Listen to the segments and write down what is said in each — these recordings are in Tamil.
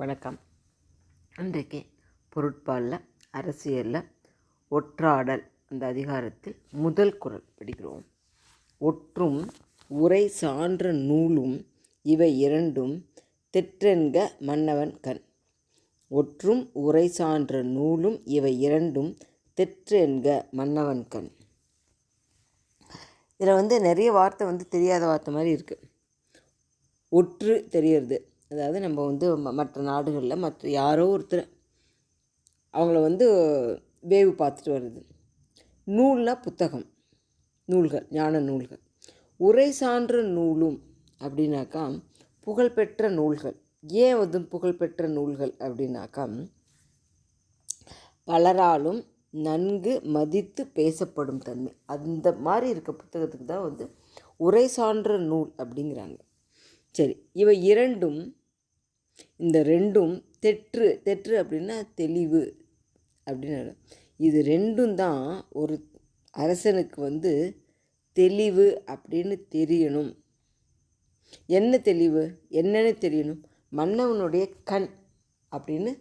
வணக்கம். இன்றைக்கு பொருட்பாலில் அரசியலில் ஒற்றாடல் அந்த அதிகாரத்தில் முதல் குரல் படிக்கிறோம். ஒற்றும் உரை சான்ற நூலும் இவை இரண்டும் தெற்றென்க மன்னவன் கண். ஒற்றும் உரை சான்ற நூலும் இவை இரண்டும் தெற்றென்க மன்னவன் கண். இதில் வந்து நிறைய வார்த்தை வந்து தெரியாத வார்த்தை மாதிரி இருக்குது ஒற்று தெரியறது அதாவது நம்ம வந்து ம- மற்ற நாடுகளில் மற்ற யாரோ ஒருத்தர் அவங்கள வந்து வேவு பார்த்துட்டு வருது நூல்னால் புத்தகம். நூல்கள் ஞான நூல்கள். உரை சான்ற நூலும் அப்படின்னாக்கா புகழ்பெற்ற நூல்கள். ஏன் வந்து புகழ்பெற்ற நூல்கள் அப்படின்னாக்கா பலராலும் நன்கு மதித்து பேசப்படும் தன்மை. அந்த மாதிரி இருக்க புத்தகத்துக்கு தான் வந்து உரை சான்ற நூல் அப்படிங்கிறாங்க. சரி இவை இரண்டும் இந்த ரெண்டும் தெற்று தெற்று அப்படின்னா தெளிவு அப்படின்னு இது ரெண்டும் தான் ஒரு அரசனுக்கு வந்து தெளிவு அப்படின்னு தெரியணும். என்ன தெளிவு? என்னன்னு தெரியணும். மன்னவனுடைய கண் அப்படின்னு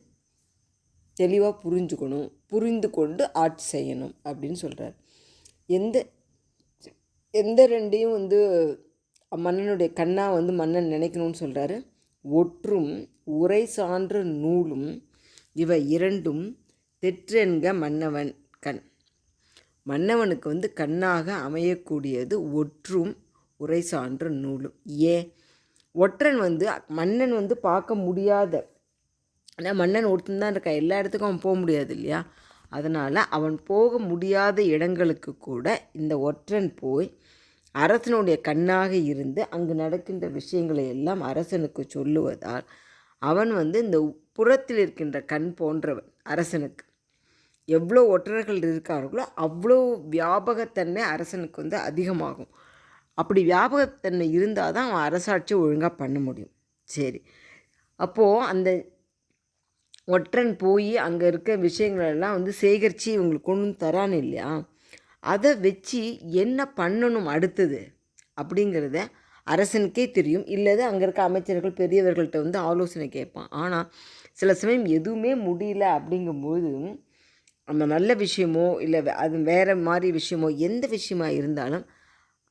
தெளிவாக புரிஞ்சுக்கணும். புரிந்து கொண்டு ஆட்சி செய்யணும் அப்படின்னு சொல்கிறார் எந்த எந்த ரெண்டையும் வந்து மன்னனுடைய கண்ணாக வந்து மன்னன் நினைக்கணும்னு சொல்கிறாரு ஒற்றும் உரை சான்ற நூலும் இவை இரண்டும் தெற்றென்க மன்னவன் கண். மன்னவனுக்கு வந்து கண்ணாக அமையக்கூடியது ஒற்றும் உரை சான்ற நூலும். ஏன் ஒற்றன் வந்து மன்னன் வந்து பார்க்க முடியாத ஆனால் மன்னன் ஒருத்தன் தான் இருக்கா எல்லா இடத்துக்கும் அவன் போக முடியாது இல்லையா? அதனால் அவன் போக முடியாத இடங்களுக்கு கூட இந்த ஒற்றன் போய் அரசனுடைய கண்ணாக இருந்து அங்கு நடக்கின்ற விஷயங்களை எல்லாம் அரசனுக்கு சொல்லுவதால் அவன் வந்து இந்த புறத்தில் இருக்கின்ற கண் போன்றவன் அரசனுக்கு. எவ்வளோ ஒற்றர்கள் இருக்கார்களோ அவ்வளோ வியாபகத்தன்மை அரசனுக்கு வந்து அதிகமாகும். அப்படி வியாபகத்தன்மை இருந்தால் தான் அவன் அரசாட்சி ஒழுங்காக பண்ண முடியும். சரி. அப்போது அந்த ஒற்றன் போய் அங்கே இருக்க விஷயங்களெல்லாம் வந்து சேகரித்து இவங்களுக்கு ஒன்றும் தரான் இல்லையா? அதை வச்சு என்ன பண்ணணும் அடுத்தது அப்படிங்கிறத அரசனுக்கே தெரியும். இல்லது அங்கே இருக்க அமைச்சர்கள் பெரியவர்கள்ட்ட வந்து ஆலோசனை கேட்பான். ஆனால் சில சமயம் எதுவுமே முடியல அப்படிங்கும்போது நம்ம நல்ல விஷயமோ இல்லை வே- அது வேறு மாதிரி விஷயமோ எந்த விஷயமா இருந்தாலும்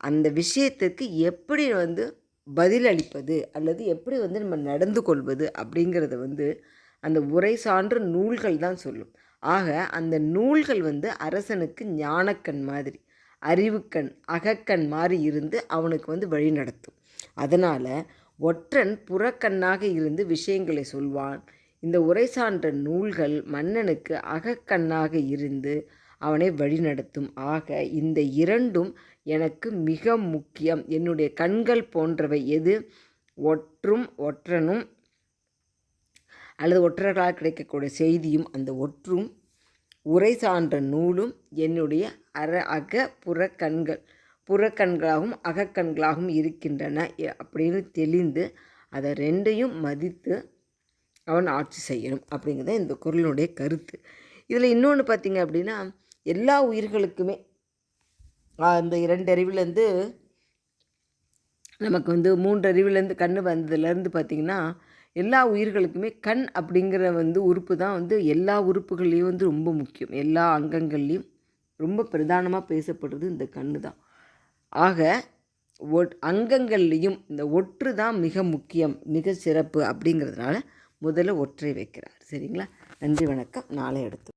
அந்த விஷயத்துக்கு எப்படி வந்து பதில் அளிப்பது அல்லது எப்படி வந்து நம்ம நடந்து கொள்வது அப்படிங்கிறத வந்து அந்த உரை சான்ற நூல்கள் தான் சொல்லும். ஆக அந்த நூல்கள் வந்து அரசனுக்கு ஞானக்கண் மாதிரி அறிவுக்கண் அகக்கண் மாதிரி இருந்து அவனுக்கு வந்து வழி நடத்தும். அதனால் ஒற்றன் புறக்கண்ணாக இருந்து விஷயங்களை சொல்வான். இந்த உரை சான்ற நூல்கள் மன்னனுக்கு அகக்கண்ணாக இருந்து அவனை வழிநடத்தும் ஆக இந்த இரண்டும் எனக்கு மிக முக்கியம். என்னுடைய கண்கள் போன்றவை எது? ஒற்றும் ஒற்றனும் அல்லது ஒற்றர்களால் கிடைக்கக்கூடிய செய்தியும் அந்த ஒற்றும் உரை சான்ற நூலும் என்னுடைய அற அக புறக்கண்கள் புறக்கண்களாகவும் அகக்கண்களாகவும் இருக்கின்றன எ- அப்படின்னு தெளிந்து அதை ரெண்டையும் மதித்து அவன் ஆட்சி செய்யணும் அப்படிங்கிறத இந்த குரலுடைய கருத்து. இதில் இன்னொன்று பார்த்தீங்க அப்படின்னா எல்லா உயிர்களுக்குமே அந்த இரண்டு அறிவிலேருந்து நமக்கு வந்து மூன்று அறிவிலேருந்து கண் வந்ததுலேருந்து பார்த்திங்கன்னா எல்லா உயிர்களுக்குமே கண் அப்படிங்கிற வந்து உறுப்பு தான் வந்து எல்லா உறுப்புகள்லேயும் வந்து ரொம்ப முக்கியம். எல்லா அங்கங்கள்லேயும் ரொம்ப பிரதானமாக பேசப்படுறது இந்த கண்ணு தான். ஆக ஒட் அங்கங்கள்லேயும் இந்த ஒற்று தான் மிக முக்கியம் மிக சிறப்பு அப்படிங்கிறதுனால முதல்ல ஒற்றை வைக்கிறார். சரிங்களா? நன்றி வணக்கம். நாளை அடுத்து